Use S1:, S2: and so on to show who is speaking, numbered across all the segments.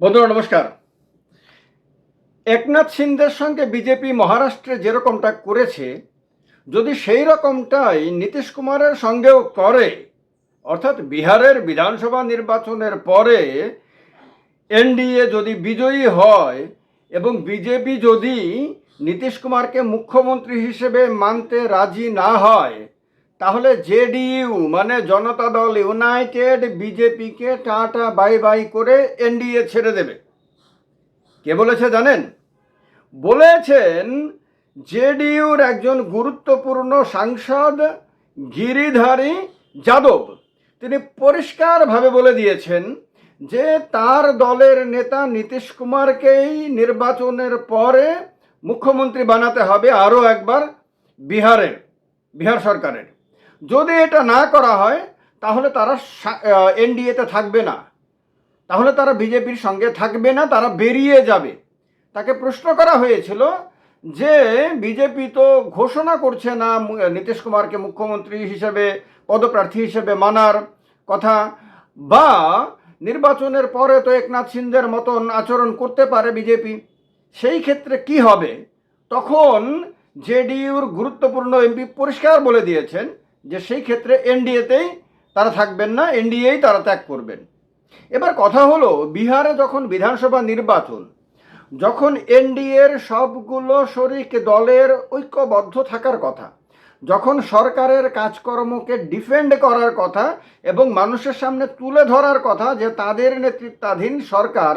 S1: বন্ধুরা, নমস্কার। একনাথ সিন্ধের সঙ্গে বিজেপি মহারাষ্ট্রে যেরকমটা করেছে, যদি সেই রকমটাই নীতিশ কুমারের সঙ্গেও করে, অর্থাৎ বিহারের বিধানসভা নির্বাচনের পরে এনডিএ যদি বিজয়ী হয় এবং বিজেপি যদি নীতিশ কুমারকে মুখ্যমন্ত্রী হিসেবে মানতে রাজি না হয় তাহলে জেডিইউ মানে জনতা দল ইউনাইটেড, বিজেপিকে টাটা বাই বাই করে এনডিএ ছেড়ে দেবে। কে বলেছে জানেন? বলেছেন জেডিইউর একজন গুরুত্বপূর্ণ সাংসদ গিরিধারী যাদব। তিনি পরিষ্কারভাবে বলে দিয়েছেন যে তার দলের নেতা নীতিশ কুমারকেই নির্বাচনের পরে মুখ্যমন্ত্রী বানাতে হবে আরও একবার বিহারের, বিহার সরকারের। যদি এটা না করা হয়, তাহলে তারা এনডিএতে থাকবে না। তাহলে তারা বিজেপির সঙ্গে থাকবে না, তারা বেরিয়ে যাবে। তাকে প্রশ্ন করা হয়েছিল যে, বিজেপি তো ঘোষণা করছে না নীতিশ কুমারকে মুখ্যমন্ত্রী হিসেবে, পদপ্রার্থী হিসেবে মানার কথা, বা নির্বাচনের পরে তো একনাথ সিন্ধের মতন আচরণ করতে পারে বিজেপি। সেই ক্ষেত্রে কি হবে? তখন জেডিইউর গুরুত্বপূর্ণ এমপি পরিষ্কার বলে দিয়েছেন যে সেই ক্ষেত্রে এনডিএতেই তারা থাকবেন না, এনডিএই তারা ত্যাগ করবেন। এবার কথা হলো, বিহারে যখন বিধানসভা নির্বাচন, যখন এনডিএর সবগুলো শরিক দলের ঐক্যবদ্ধ থাকার কথা, যখন সরকারের কাজকর্মকে ডিফেন্ড করার কথা এবং মানুষের সামনে তুলে ধরার কথা যে তাদের নেতৃত্বাধীন সরকার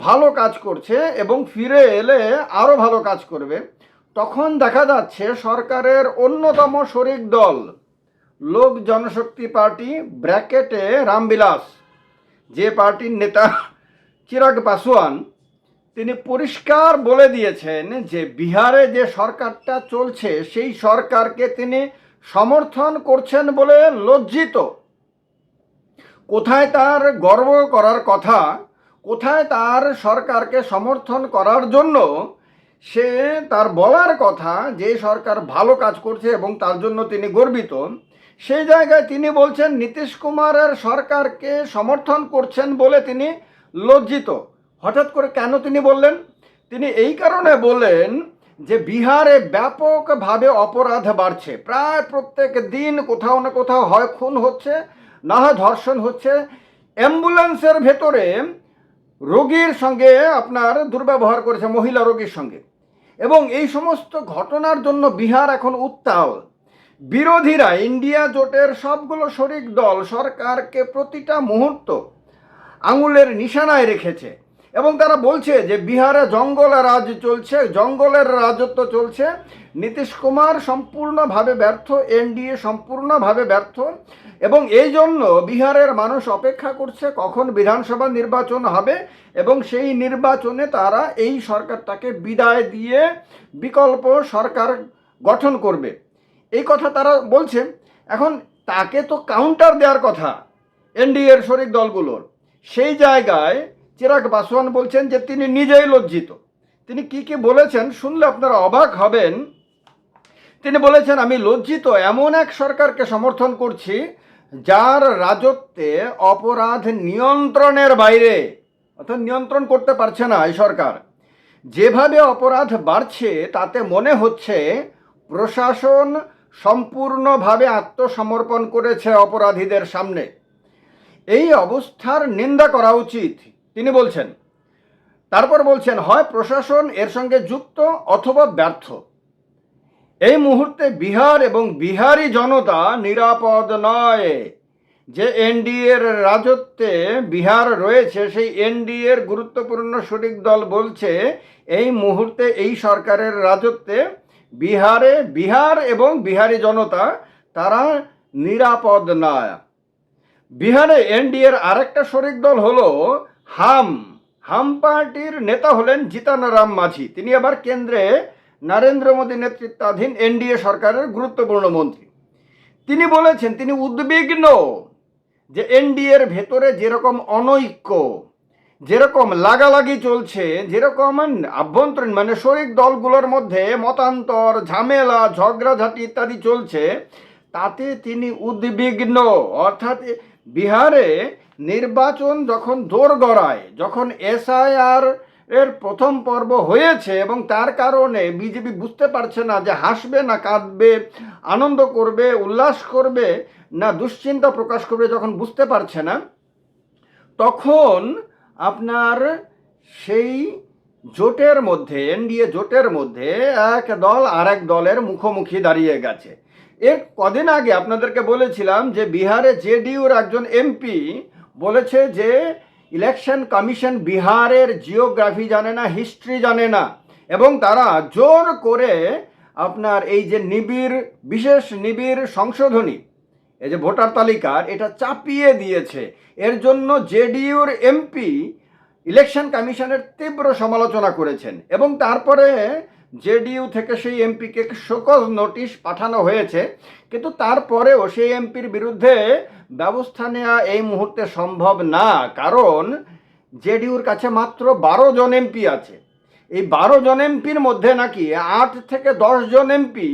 S1: ভালো কাজ করছে এবং ফিরে এলে আরও ভালো কাজ করবে, তখন দেখা যাচ্ছে সরকারের অন্যতম শরিক দল লোক জনশক্তি পার্টি ব্র্যাকেটে রামবিলাস। যে পার্টির নেতা চিরাগ পাসওয়ান তিনি পরিষ্কার বলে দিয়েছেন যে বিহারে যে সরকারটা চলছে, সেই সরকারকে তিনি সমর্থন করছেন বলে লজ্জিত। কোথায় তার গর্ব করার কথা, কোথায় তার সরকারকে সমর্থন করার জন্য, সে তার বলার কথা যে সরকার ভালো কাজ করছে এবং তার জন্য তিনি গর্বিত। সেই জায়গায় তিনি বলছেন, নীতিশ কুমারের সরকারকে সমর্থন করছেন বলে তিনি লজ্জিত। হঠাৎ করে কেন তিনি বললেন? তিনি এই কারণে বললেন যে, বিহারে ব্যাপকভাবে অপরাধ বাড়ছে। প্রায় প্রত্যেক দিন কোথাও না কোথাও হয়, খুন হচ্ছে, না হয় ধর্ষণ হচ্ছে। অ্যাম্বুলেন্সের ভেতরে রোগীর সঙ্গে আপনার দুর্ব্যবহার করেছে, মহিলা রোগীর সঙ্গে। এবং এই সমস্ত ঘটনার জন্য বিহার এখন উত্তাল। বিরোধীরা ইন্ডিয়া জোটের সবগুলো শরিক দল সরকারকে প্রতিটা মুহূর্ত আঙুলের নিশানায় রেখেছে এবং তারা বলছে যে বিহারে জঙ্গলে রাজ চলছে, জঙ্গলের রাজত্ব চলছে। নীতিশ কুমার সম্পূর্ণভাবে ব্যর্থ, এনডিএ সম্পূর্ণভাবে ব্যর্থ এবং এই জন্য বিহারের মানুষ অপেক্ষা করছে কখন বিধানসভা নির্বাচন হবে এবং সেই নির্বাচনে তারা এই সরকারটাকে বিদায় দিয়ে বিকল্প সরকার গঠন করবে। এই কথা তারা বলছে এখন তাকে তো কাউন্টার দেওয়ার কথা এনডিএর শরিক দলগুলোর। সেই জায়গায় চিরাগ পাসওয়ান বলছেন যে তিনি নিজেই লজ্জিত। তিনি কি কি বলেছেন শুনলে আপনারা অবাক হবেন। তিনি বলেছেন, আমি লজ্জিত এমন এক সরকারকে সমর্থন করছি যার রাজত্বে অপরাধ নিয়ন্ত্রণের বাইরে অর্থাৎ নিয়ন্ত্রণ করতে পারছে না এই সরকার। যেভাবে অপরাধ বাড়ছে, তাতে মনে হচ্ছে প্রশাসন সম্পূর্ণভাবে আত্মসমর্পণ করেছে অপরাধীদের সামনে। এই অবস্থার নিন্দা করা উচিত, তিনি বলছেন। তারপর বলছেন, হয় প্রশাসন এর সঙ্গে যুক্ত অথবা ব্যর্থ। এই মুহূর্তে বিহার এবং বিহারি জনতা নিরাপদ নয়। যে এনডিএর রাজত্বে বিহার রয়েছে, সেই এনডিএর গুরুত্বপূর্ণ শরিক দল বলছে, এই মুহূর্তে এই সরকারের রাজত্বে বিহারে বিহার এবং বিহারি জনতা তারা নিরাপদ নয়। বিহারে এনডিএর আরেকটা শরিক দল হলো হাম। হাম পার্টির নেতা হলেন জিতানারাম মাঝি। তিনি আবার কেন্দ্রে নরেন্দ্র মোদী নেতৃত্বাধীন এনডিএ সরকারের গুরুত্বপূর্ণ মন্ত্রী। তিনি বলেছেন, তিনি উদ্বিগ্ন যে এনডিএর ভেতরে যেরকম অনৈক্য যেরকম লাগালাগি চলছে, যেরকম আভ্যন্তরীণ মানে শরিক দলগুলোর মধ্যে মতান্তর, ঝামেলা, ঝগড়াঝাটি ইত্যাদি চলছে, তাতে তিনি উদ্বিগ্ন। অর্থাৎ বিহারে নির্বাচন যখন দৌড় গড়ায়, যখন এসআইআর এর প্রথম পর্ব হয়েছে এবং তার কারণে বিজেপি বুঝতে পারছে না যে হাসবে না কাঁদবে, আনন্দ করবে, উল্লাস করবে, না দুশ্চিন্তা প্রকাশ করবে যখন বুঝতে পারছে না, তখন আপনার সেই জোটের মধ্যে, এনডিএ জোটের মধ্যে এক দল আর এক দলের মুখোমুখি দাঁড়িয়ে গেছে। এর কদিন আগে আপনাদেরকে বলেছিলাম যে বিহারে জেডিইউর একজন এমপি বলেছে যে ইলেকশন কমিশন বিহারের জিওগ্রাফি জানে না, হিস্ট্রি জানে না এবং তারা জোর করে আপনার এই যে নিবিড়, বিশেষ নিবিড় সংশোধনী এই যে ভোটার তালিকার, এটা চাপিয়ে দিয়েছে। এর জন্য জেডিইউর এমপি ইলেকশন কমিশনের তীব্র সমালোচনা করেছেন এবং তারপরে জেডিইউ থেকে সেই এমপিকে শোকজ নোটিশ পাঠানো হয়েছে। কিন্তু তারপরেও সেই এমপির বিরুদ্ধে ব্যবস্থা নেওয়া এই মুহূর্তে সম্ভব না, কারণ জেডিইউর কাছে মাত্র বারো জন এমপি আছে। এই বারো জন এমপির মধ্যে নাকি আট থেকে দশ জন এমপি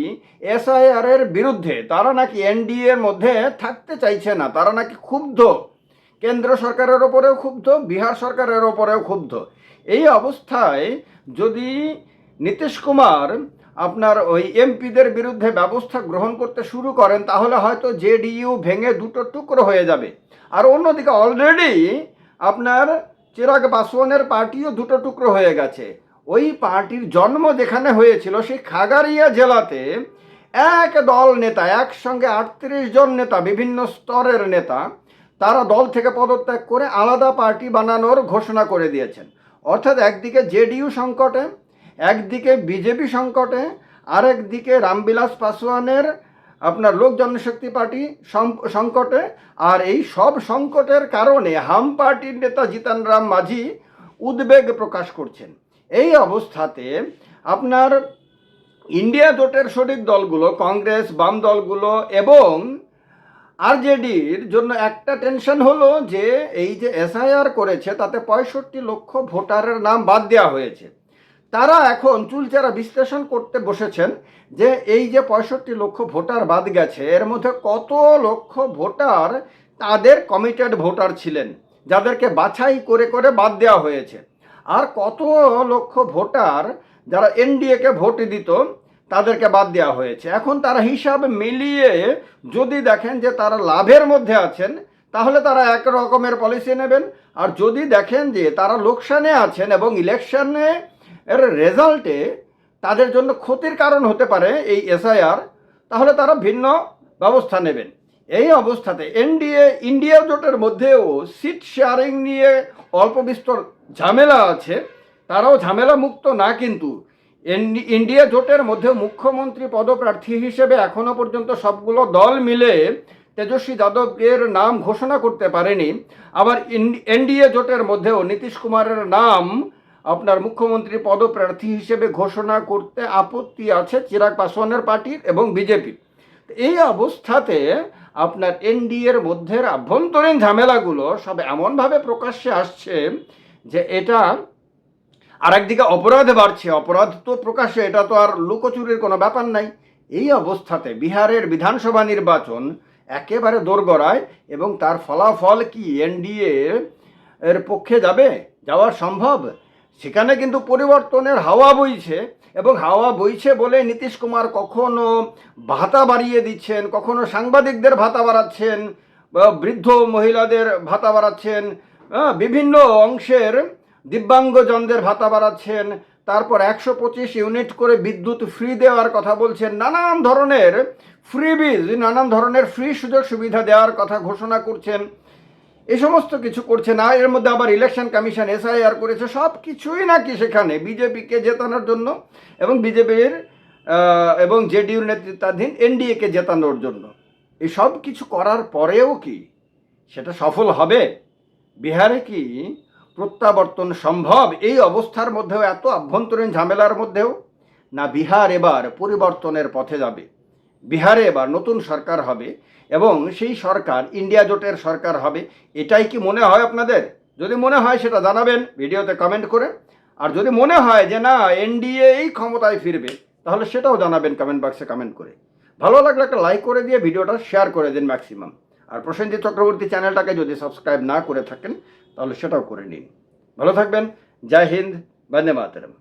S1: এসআইআর এর বিরুদ্ধে তারা নাকি এনডিএ এর মধ্যে থাকতে চাইছে না, তারা নাকি ক্ষুব্ধ। কেন্দ্র সরকারের ওপরেও ক্ষুব্ধ, বিহার সরকারের ওপরেও ক্ষুব্ধ। এই অবস্থায় যদি নীতিশ কুমার আপনার ওই এমপিদের বিরুদ্ধে ব্যবস্থা গ্রহণ করতে শুরু করেন, তাহলে হয়তো জেডিইউ ভেঙে দুটো টুকরো হয়ে যাবে। আর অন্যদিকে অলরেডি আপনার চিরাগ পাসওয়ানের পার্টিও দুটো টুকরো হয়ে গেছে। ওই পার্টির জন্ম যেখানে হয়েছিল, সেই খাগারিয়া জেলাতে এক দল নেতা, একসঙ্গে আটত্রিশ জন নেতা, বিভিন্ন স্তরের নেতা, তারা দল থেকে পদত্যাগ করে আলাদা পার্টি বানানোর ঘোষণা করে দিয়েছেন। অর্থাৎ একদিকে জেডিইউ সংকটে, একদিকে বিজেপি সংকটে, আরেকদিকে রামবিলাস পাসওয়ানের আপনার লোক জনশক্তি পার্টি সংকটে। আর এই সব সংকটের কারণে হাম পার্টির নেতা জিতান রাম মাঝি উদ্বেগ প্রকাশ করছেন। এই অবস্থাতে আপনার ইন্ডিয়া জোটের শরিক দলগুলো, কংগ্রেস, বাম দলগুলো এবং আরজেডির জন্য একটা টেনশন হলো যে এই যে এসআইআর করেছে, তাতে পঁয়ষট্টি লক্ষ ভোটারের নাম বাদ দেওয়া হয়েছে। তারা এখন চুলচেরা বিশ্লেষণ করতে বসেছেন যে এই যে পঁয়ষট্টি লক্ষ ভোটার বাদ গেছে, এর মধ্যে কত লক্ষ ভোটার তাদের কমিটেড ভোটার ছিলেন, যাদেরকে বাছাই করে করে বাদ দেওয়া হয়েছে। আর কত লক্ষ ভোটার যারা এনডিএকে ভোট দিত, তাদেরকে বাদ দেওয়া হয়েছে। এখন তারা হিসাব মিলিয়ে যদি দেখেন যে তারা লাভের মধ্যে আছেন, তাহলে তারা এক রকমের পলিসি নেবেন। আর যদি দেখেন যে তারা লোকসানে আছেন এবং ইলেকশনে এর রেজাল্টে তাদের জন্য ক্ষতির কারণ হতে পারে এই এসআইআর, তাহলে তারা ভিন্ন ব্যবস্থা নেবেন। এই অবস্থাতে এনডিএ, ইন্ডিয়া জোটের মধ্যেও সিট শেয়ারিং নিয়ে অল্প বিস্তর ঝামেলা আছে, তারাও ঝামেলা মুক্ত না কিন্তু। ইন্ডিয়া জোটের মধ্যে মুখ্যমন্ত্রী পদপ্রার্থী হিসেবে এখনও পর্যন্ত সবগুলো দল মিলে তেজস্বী যাদবের নাম ঘোষণা করতে পারেনি। আবার এনডিএ জোটের মধ্যেও নীতিশ কুমারের নাম আপনার মুখ্যমন্ত্রী পদপ্রার্থী হিসেবে ঘোষণা করতে আপত্তি আছে চিরাগ পাসওয়ানের পার্টির এবং বিজেপির। এই অবস্থাতে আপনার এনডিএর মধ্যের আভ্যন্তরীণ ঝামেলাগুলো সব এমনভাবে প্রকাশ্যে আসছে যে এটা আর একদিকে অপরাধ বাড়ছে, অপরাধ তো প্রকাশ্যে, এটা তো আর লুকোচুরির কোনো ব্যাপার নাই। এই অবস্থাতে বিহারের বিধানসভা নির্বাচন একেবারে দোরগড়ায় এবং তার ফলাফল কি, এনডিএ এর পক্ষে যাবে, যাওয়া সম্ভব? সেখানে কিন্তু পরিবর্তনের হাওয়া বইছে এবং হাওয়া বইছে বলে নীতিশ কুমার কখনো ভাতা বাড়িয়ে দিচ্ছেন, কখনো সাংবাদিকদের ভাতা বাড়াচ্ছেন বৃদ্ধ মহিলাদের ভাতা বাড়াচ্ছেন বিভিন্ন অংশের দিব্যাঙ্গজনদের ভাতা বাড়াচ্ছেন, তারপর একশো পঁচিশ ইউনিট করে বিদ্যুৎ ফ্রি দেওয়ার কথা বলছেন, নানান ধরনের ফ্রিবিজ নানান ধরনের ফ্রি সুযোগ সুবিধা দেওয়ার কথা ঘোষণা করছেন, এ সমস্ত কিছু করছে না, এর মধ্যে আবার ইলেকশন কমিশন এসআইআর করেছে, সব কিছুই নাকি সেখানে বিজেপিকে জেতানোর জন্য এবং বিজেপির এবং জেডিইউর নেতৃত্বাধীন এনডিএকে জেতানোর জন্য। এই সব কিছু করার পরেও কি সেটা সফল হবে? বিহারে কি প্রত্যাবর্তন সম্ভব? এই অবস্থার মধ্যেও এত আভ্যন্তরীণ ঝামেলার মধ্যেও? না, বিহার এবার পরিবর্তনের পথে যাবে। বিহারে এবার নতুন সরকার হবে এবং সেই সরকার ইন্ডিয়া জোটের সরকার হবে। এটাই কি মনে হয় আপনাদের? যদি মনে হয় সেটা জানাবেন ভিডিওতে কমেন্ট করে। আর যদি মনে হয় যে না, এনডিএ এই ক্ষমতায় ফিরবে, তাহলে সেটাও জানাবেন কমেন্ট বক্সে কমেন্ট করে। ভালো লাগলে একটা লাইক করে দিয়ে ভিডিওটা শেয়ার করে দিন ম্যাক্সিমাম। আর প্রসেনজিৎ চক্রবর্তী চ্যানেলটাকে যদি সাবস্ক্রাইব না করে থাকেন, তাহলে সেটাও করে নিন। ভালো থাকবেন। জয় হিন্দ, বন্দে মাতরম।